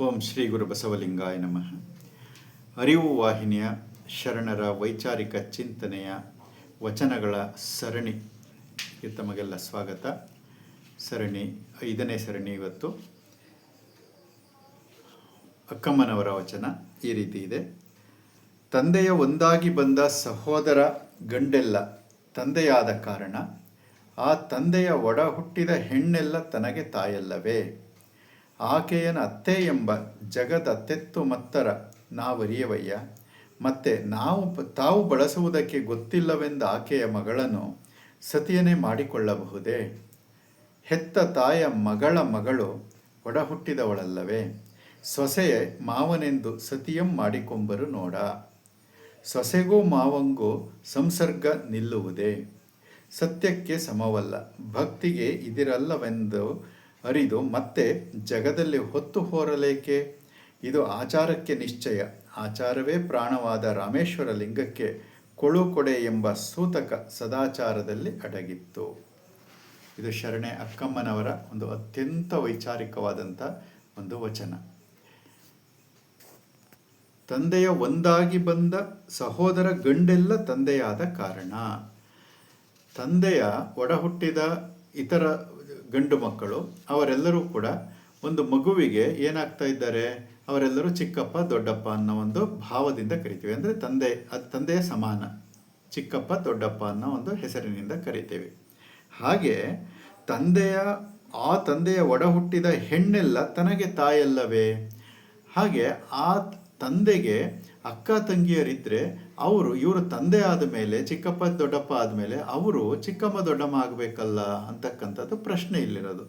ಓಂ ಶ್ರೀ ಗುರು ಬಸವಲಿಂಗಾಯ ನಮಃ. ಅರಿವು ವಾಹಿನಿಯ, ಶರಣರ ವೈಚಾರಿಕ ಚಿಂತನೆಯ ವಚನಗಳ ಸರಣಿ. ತಮಗೆಲ್ಲ ಸ್ವಾಗತ. ಸರಣಿ, ಐದನೇ ಸರಣಿ ಇವತ್ತು. ಅಕ್ಕಮ್ಮನವರ ವಚನ ಈ ರೀತಿ ಇದೆ. ತಂದೆಯ ಒಂದಾಗಿ ಬಂದ ಸಹೋದರ ಗಂಡೆಲ್ಲ ತಂದೆಯಾದ ಕಾರಣ, ಆ ತಂದೆಯ ಒಡ ಹುಟ್ಟಿದ ಹೆಣ್ಣೆಲ್ಲ ತನಗೆ ತಾಯಲ್ಲವೇ? ಆಕೆಯನ ಅತ್ತೆ ಎಂಬ ಜಗದ ತೆತ್ತು ಮತ್ತರ ನಾವರಿಯವಯ್ಯ. ಮತ್ತೆ ನಾವು ತಾವು ಬಳಸುವುದಕ್ಕೆ ಗೊತ್ತಿಲ್ಲವೆಂದ ಆಕೆಯ ಮಗಳನ್ನು ಸತಿಯನೇ ಮಾಡಿಕೊಳ್ಳಬಹುದೇ? ಹೆತ್ತ ತಾಯ ಮಗಳ ಮಗಳು ಒಡಹುಟ್ಟಿದವಳಲ್ಲವೇ? ಸೊಸೆಯ ಮಾವನೆಂದು ಸತಿಯಂ ಮಾಡಿಕೊಂಬರು ನೋಡ. ಸೊಸೆಗೂ ಮಾವಂಗೂ ಸಂಸರ್ಗ ನಿಲ್ಲುವುದೇ? ಸತ್ಯಕ್ಕೆ ಸಮವಲ್ಲ, ಭಕ್ತಿಗೆ ಇದಿರಲ್ಲವೆಂದು ಅರಿದು ಮತ್ತೆ ಜಗದಲ್ಲಿ ಹೊತ್ತು ಹೋರಲೇಕೆ? ಇದು ಆಚಾರಕ್ಕೆ ನಿಶ್ಚಯ. ಆಚಾರವೇ ಪ್ರಾಣವಾದ ರಾಮೇಶ್ವರ ಲಿಂಗಕ್ಕೆ ಕೊಳು ಕೊಡೆ ಎಂಬ ಸೂತಕ ಸದಾಚಾರದಲ್ಲಿ ಅಡಗಿತ್ತು. ಇದು ಶರಣೆ ಅಕ್ಕಮ್ಮನವರ ಒಂದು ಅತ್ಯಂತ ವೈಚಾರಿಕವಾದಂಥ ಒಂದು ವಚನ. ತಂದೆಯ ಒಂದಾಗಿ ಬಂದ ಸಹೋದರ ಗಂಡೆಲ್ಲ ತಂದೆಯಾದ ಕಾರಣ. ತಂದೆಯ ಒಡಹುಟ್ಟಿದ ಇತರ ಗಂಡು ಮಕ್ಕಳು, ಅವರೆಲ್ಲರೂ ಕೂಡ ಒಂದು ಮಗುವಿಗೆ ಏನಾಗ್ತಾ ಇದ್ದಾರೆ? ಅವರೆಲ್ಲರೂ ಚಿಕ್ಕಪ್ಪ, ದೊಡ್ಡಪ್ಪ ಅನ್ನೋ ಒಂದು ಭಾವದಿಂದ ಕರಿತೀವಿ. ಅಂದರೆ ತಂದೆ, ಅದು ತಂದೆಯ ಸಮಾನ. ಚಿಕ್ಕಪ್ಪ, ದೊಡ್ಡಪ್ಪ ಅನ್ನೋ ಒಂದು ಹೆಸರಿನಿಂದ ಕರಿತೀವಿ. ಹಾಗೆ ತಂದೆಯ, ಆ ತಂದೆಯ ಒಡ ಹುಟ್ಟಿದ ಹೆಣ್ಣೆಲ್ಲ ತನಗೆ ತಾಯಲ್ಲವೇ? ಹಾಗೆ ಆ ತಂದೆಗೆ ಅಕ್ಕ ತಂಗಿಯರಿದ್ದರೆ ಅವರು, ಇವರು ತಂದೆ ಆದ ಮೇಲೆ, ಚಿಕ್ಕಪ್ಪ, ದೊಡ್ಡಪ್ಪ ಆದಮೇಲೆ ಅವರು ಚಿಕ್ಕಮ್ಮ, ದೊಡ್ಡಮ್ಮ ಆಗಬೇಕಲ್ಲ ಅಂತಕ್ಕಂಥದ್ದು ಪ್ರಶ್ನೆ ಇಲ್ಲಿರೋದು.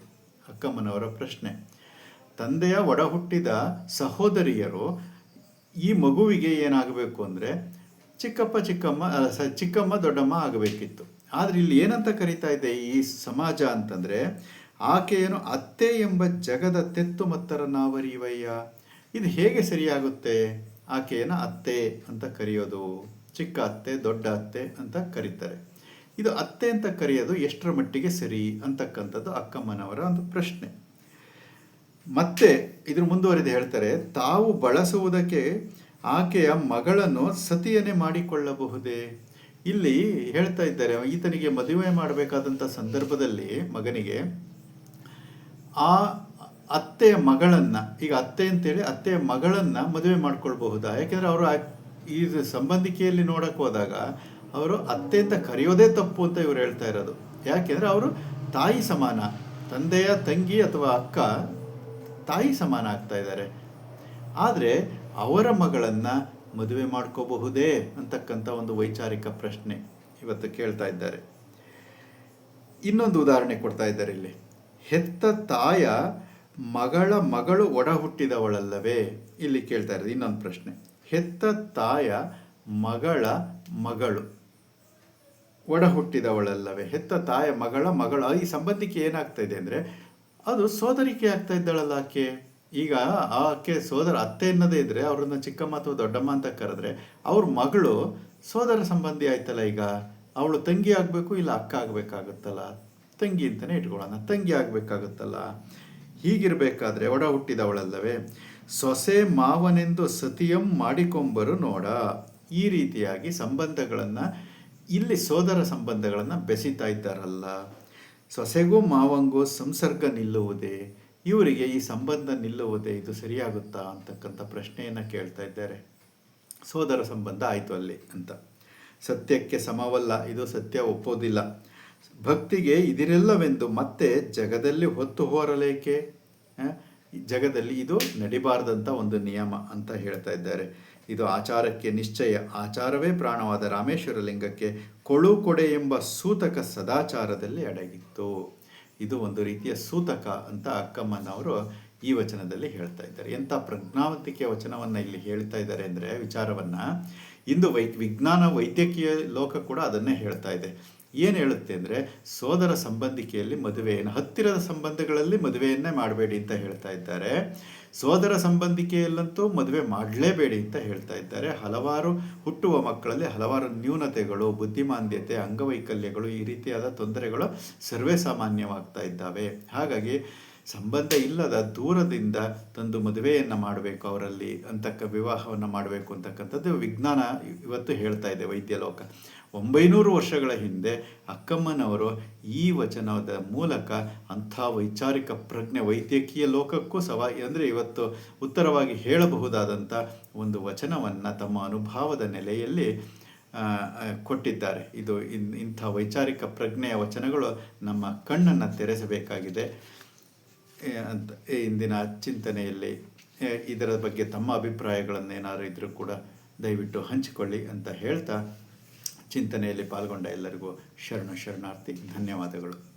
ಅಕ್ಕಮ್ಮನವರ ಪ್ರಶ್ನೆ. ತಂದೆಯ ಒಡ ಹುಟ್ಟಿದ ಸಹೋದರಿಯರು ಈ ಮಗುವಿಗೆ ಏನಾಗಬೇಕು ಅಂದರೆ ಚಿಕ್ಕಪ್ಪ, ಚಿಕ್ಕಮ್ಮ ಚಿಕ್ಕಮ್ಮ, ದೊಡ್ಡಮ್ಮ ಆಗಬೇಕಿತ್ತು. ಆದರೆ ಇಲ್ಲಿ ಏನಂತ ಕರಿತಾ ಇದೆ ಈ ಸಮಾಜ ಅಂತಂದರೆ, ಆಕೆಯನ್ನು ಅತ್ತೆ ಎಂಬ ಜಗದ ತೆತ್ತು ಮತ್ತರ ನಾವರಿವಯ್ಯ ಇದು ಹೇಗೆ ಸರಿಯಾಗುತ್ತೆ? ಆಕೆಯನ್ನು ಅತ್ತೆ ಅಂತ ಕರೆಯೋದು, ಚಿಕ್ಕ ಅತ್ತೆ, ದೊಡ್ಡ ಅತ್ತೆ ಅಂತ ಕರೀತಾರೆ. ಇದು ಅತ್ತೆ ಅಂತ ಕರೆಯೋದು ಎಷ್ಟರ ಮಟ್ಟಿಗೆ ಸರಿ ಅಂತಕ್ಕಂಥದ್ದು ಅಕ್ಕಮ್ಮನವರ ಒಂದು ಪ್ರಶ್ನೆ. ಮತ್ತೆ ಇದ್ರ ಮುಂದುವರೆದು ಹೇಳ್ತಾರೆ, ತಾವು ಬಳಸುವುದಕ್ಕೆ ಆಕೆಯ ಮಗಳನ್ನು ಸತಿಯನ್ನೇ ಮಾಡಿಕೊಳ್ಳಬಹುದೇ? ಇಲ್ಲಿ ಹೇಳ್ತಾ ಇದ್ದಾರೆ, ಈತನಿಗೆ ಮದುವೆ ಮಾಡಬೇಕಾದಂಥ ಸಂದರ್ಭದಲ್ಲಿ ಮಗನಿಗೆ, ಆ ಅತ್ತೆಯ ಮಗಳನ್ನ, ಈಗ ಅತ್ತೆ ಅಂತೇಳಿ ಅತ್ತೆಯ ಮಗಳನ್ನ ಮದುವೆ ಮಾಡ್ಕೊಳ್ಬಹುದಾ? ಯಾಕೆಂದ್ರೆ ಅವರು ಈ ಸಂಬಂಧಿಕೆಯಲ್ಲಿ ನೋಡಕ್ ಹೋದಾಗ ಅವರು ಅತ್ತೆ ಅಂತ ಕರೆಯೋದೇ ತಪ್ಪು ಅಂತ ಇವ್ರು ಹೇಳ್ತಾ ಇರೋದು. ಯಾಕೆಂದ್ರೆ ಅವರು ತಾಯಿ ಸಮಾನ, ತಂದೆಯ ತಂಗಿ ಅಥವಾ ಅಕ್ಕ ತಾಯಿ ಸಮಾನ ಆಗ್ತಾ ಇದ್ದಾರೆ. ಆದರೆ ಅವರ ಮಗಳನ್ನ ಮದುವೆ ಮಾಡ್ಕೋಬಹುದೇ ಅಂತಕ್ಕಂಥ ಒಂದು ವೈಚಾರಿಕ ಪ್ರಶ್ನೆ ಇವತ್ತು ಕೇಳ್ತಾ ಇದ್ದಾರೆ. ಇನ್ನೊಂದು ಉದಾಹರಣೆ ಕೊಡ್ತಾ ಇದ್ದಾರೆ ಇಲ್ಲಿ. ಹೆತ್ತ ತಾಯ ಮಗಳ ಮಗಳು ಒಡ ಹುಟ್ಟಿದವಳಲ್ಲವೇ? ಇಲ್ಲಿ ಕೇಳ್ತಾ ಇರೋದು ಇನ್ನೊಂದು ಪ್ರಶ್ನೆ. ಹೆತ್ತ ತಾಯ ಮಗಳ ಮಗಳು ಒಡ ಹುಟ್ಟಿದವಳಲ್ಲವೇ? ಹೆತ್ತ ತಾಯ ಮಗಳ ಮಗಳ. ಈ ಸಂಬಂಧಿಕೆ ಏನಾಗ್ತಾ ಇದೆ ಅಂದರೆ ಅದು ಸೋದರಿಕೆ ಆಗ್ತಾ ಇದ್ದಾಳಲ್ಲ ಆಕೆ. ಈಗ ಆಕೆ ಸೋದರ ಅತ್ತೆ ಅನ್ನೋದೇ ಇದ್ರೆ ಅವ್ರನ್ನ ಚಿಕ್ಕಮ್ಮ ಅಥವಾ ದೊಡ್ಡಮ್ಮ ಅಂತ ಕರೆದ್ರೆ ಅವ್ರ ಮಗಳು ಸೋದರ ಸಂಬಂಧಿ ಆಯ್ತಲ್ಲ ಈಗ. ಅವಳು ತಂಗಿ ಆಗಬೇಕು ಇಲ್ಲ ಅಕ್ಕ ಆಗಬೇಕಾಗುತ್ತಲ್ಲ? ತಂಗಿ ಅಂತಲೇ ಇಟ್ಕೊಳ್ಳೋಣ. ತಂಗಿ ಆಗಬೇಕಾಗುತ್ತಲ್ಲ? ಹೀಗಿರಬೇಕಾದ್ರೆ ಒಡ ಹುಟ್ಟಿದವಳಲ್ಲವೇ? ಸೊಸೆ ಮಾವನೆಂದು ಸತಿಯಂ ಮಾಡಿಕೊಂಬರು ನೋಡ. ಈ ರೀತಿಯಾಗಿ ಸಂಬಂಧಗಳನ್ನು ಇಲ್ಲಿ ಸೋದರ ಸಂಬಂಧಗಳನ್ನು ಬೆಸಿತಾ ಇದ್ದಾರಲ್ಲ. ಸೊಸೆಗೂ ಮಾವಂಗೂ ಸಂಸರ್ಗ ನಿಲ್ಲುವುದೇ? ಇವರಿಗೆ ಈ ಸಂಬಂಧ ನಿಲ್ಲುವುದೇ ಇದು ಸರಿಯಾಗುತ್ತಾ ಅಂತಕ್ಕಂಥ ಪ್ರಶ್ನೆಯನ್ನು ಕೇಳ್ತಾ ಇದ್ದಾರೆ. ಸೋದರ ಸಂಬಂಧ ಆಯಿತು ಅಲ್ಲಿ ಅಂತ. ಸತ್ಯಕ್ಕೆ ಸಮವಲ್ಲ. ಇದು ಸತ್ಯ ಒಪ್ಪೋದಿಲ್ಲ. ಭಕ್ತಿಗೆ ಇದಿರೆಲ್ಲವೆಂದು ಮತ್ತೆ ಜಗದಲ್ಲಿ ಹೊತ್ತು ಹೋರಲೇಕೆ? ಜಗದಲ್ಲಿ ಇದು ನಡಿಬಾರದಂಥ ಒಂದು ನಿಯಮ ಅಂತ ಹೇಳ್ತಾ ಇದ್ದಾರೆ. ಇದು ಆಚಾರಕ್ಕೆ ನಿಶ್ಚಯ. ಆಚಾರವೇ ಪ್ರಾಣವಾದ ರಾಮೇಶ್ವರ ಲಿಂಗಕ್ಕೆ ಕೊಳು ಕೊಡೆ ಎಂಬ ಸೂತಕ ಸದಾಚಾರದಲ್ಲಿ ಅಡಗಿತ್ತು. ಇದು ಒಂದು ರೀತಿಯ ಸೂತಕ ಅಂತ ಅಕ್ಕಮ್ಮನವರು ಈ ವಚನದಲ್ಲಿ ಹೇಳ್ತಾ ಇದ್ದಾರೆ. ಎಂಥ ಪ್ರಜ್ಞಾವಂತಿಕೆಯ ವಚನವನ್ನು ಇಲ್ಲಿ ಹೇಳ್ತಾ ಇದ್ದಾರೆ ಅಂದರೆ ವಿಚಾರವನ್ನು ಇಂದು ವೈ, ವಿಜ್ಞಾನ ವೈದ್ಯಕೀಯ ಲೋಕ ಕೂಡ ಅದನ್ನೇ ಹೇಳ್ತಾ ಇದೆ. ಏನು ಹೇಳುತ್ತೆ ಅಂದರೆ ಸೋದರ ಸಂಬಂಧಿಕೆಯಲ್ಲಿ ಮದುವೆಯನ್ನು, ಹತ್ತಿರದ ಸಂಬಂಧಗಳಲ್ಲಿ ಮದುವೆಯನ್ನೇ ಮಾಡಬೇಡಿ ಅಂತ ಹೇಳ್ತಾ ಇದ್ದಾರೆ. ಸೋದರ ಸಂಬಂಧಿಕೆಯಲ್ಲಂತೂ ಮದುವೆ ಮಾಡಲೇಬೇಡಿ ಅಂತ ಹೇಳ್ತಾ ಇದ್ದಾರೆ. ಹಲವಾರು ಹುಟ್ಟುವ ಮಕ್ಕಳಲ್ಲಿ ಹಲವಾರು ನ್ಯೂನತೆಗಳು, ಬುದ್ಧಿಮಾಂದ್ಯತೆ, ಅಂಗವೈಕಲ್ಯಗಳು ಈ ರೀತಿಯಾದ ತೊಂದರೆಗಳು ಸರ್ವೇ ಸಾಮಾನ್ಯವಾಗ್ತಾ ಇದ್ದಾವೆ. ಹಾಗಾಗಿ ಸಂಬಂಧ ಇಲ್ಲದ ದೂರದಿಂದ ತಂದು ಮದುವೆಯನ್ನು ಮಾಡಬೇಕು ಅವರಲ್ಲಿ, ಅಂತಕ್ಕ ವಿವಾಹವನ್ನು ಮಾಡಬೇಕು ಅಂತಕ್ಕಂಥದ್ದು ವಿಜ್ಞಾನ ಇವತ್ತು ಹೇಳ್ತಾ ಇದೆ ವೈದ್ಯ ಲೋಕ ಒಂಬೈನೂರು ವರ್ಷಗಳ ಹಿಂದೆ ಅಕ್ಕಮ್ಮನವರು ಈ ವಚನದ ಮೂಲಕ ಅಂಥ ವೈಚಾರಿಕ ಪ್ರಜ್ಞೆ ವೈದ್ಯಕೀಯ ಲೋಕಕ್ಕೂ ಸವ ಅಂದರೆ ಇವತ್ತು ಉತ್ತರವಾಗಿ ಹೇಳಬಹುದಾದಂಥ ಒಂದು ವಚನವನ್ನು ತಮ್ಮ ಅನುಭವದ ನೆಲೆಯಲ್ಲಿ ಕೊಟ್ಟಿದ್ದಾರೆ. ಇದು ಇನ್, ಇಂಥ ವೈಚಾರಿಕ ಪ್ರಜ್ಞೆಯ ವಚನಗಳು ನಮ್ಮ ಕಣ್ಣನ್ನು ತೆರೆಸಬೇಕಾಗಿದೆ. ಅಂತ ಇಂದಿನ ಚಿಂತನೆಯಲ್ಲಿ ಇದರ ಬಗ್ಗೆ ತಮ್ಮ ಅಭಿಪ್ರಾಯಗಳನ್ನು ಏನಾದರೂ ಇದ್ದರೂ ಕೂಡ ದಯವಿಟ್ಟು ಹಂಚಿಕೊಳ್ಳಿ ಅಂತ ಹೇಳ್ತಾ ಚಿಂತನೆಯಲ್ಲಿ ಪಾಲ್ಗೊಂಡ ಎಲ್ಲರಿಗೂ ಶರಣ ಶರಣಾರ್ಥಿ ಧನ್ಯವಾದಗಳು.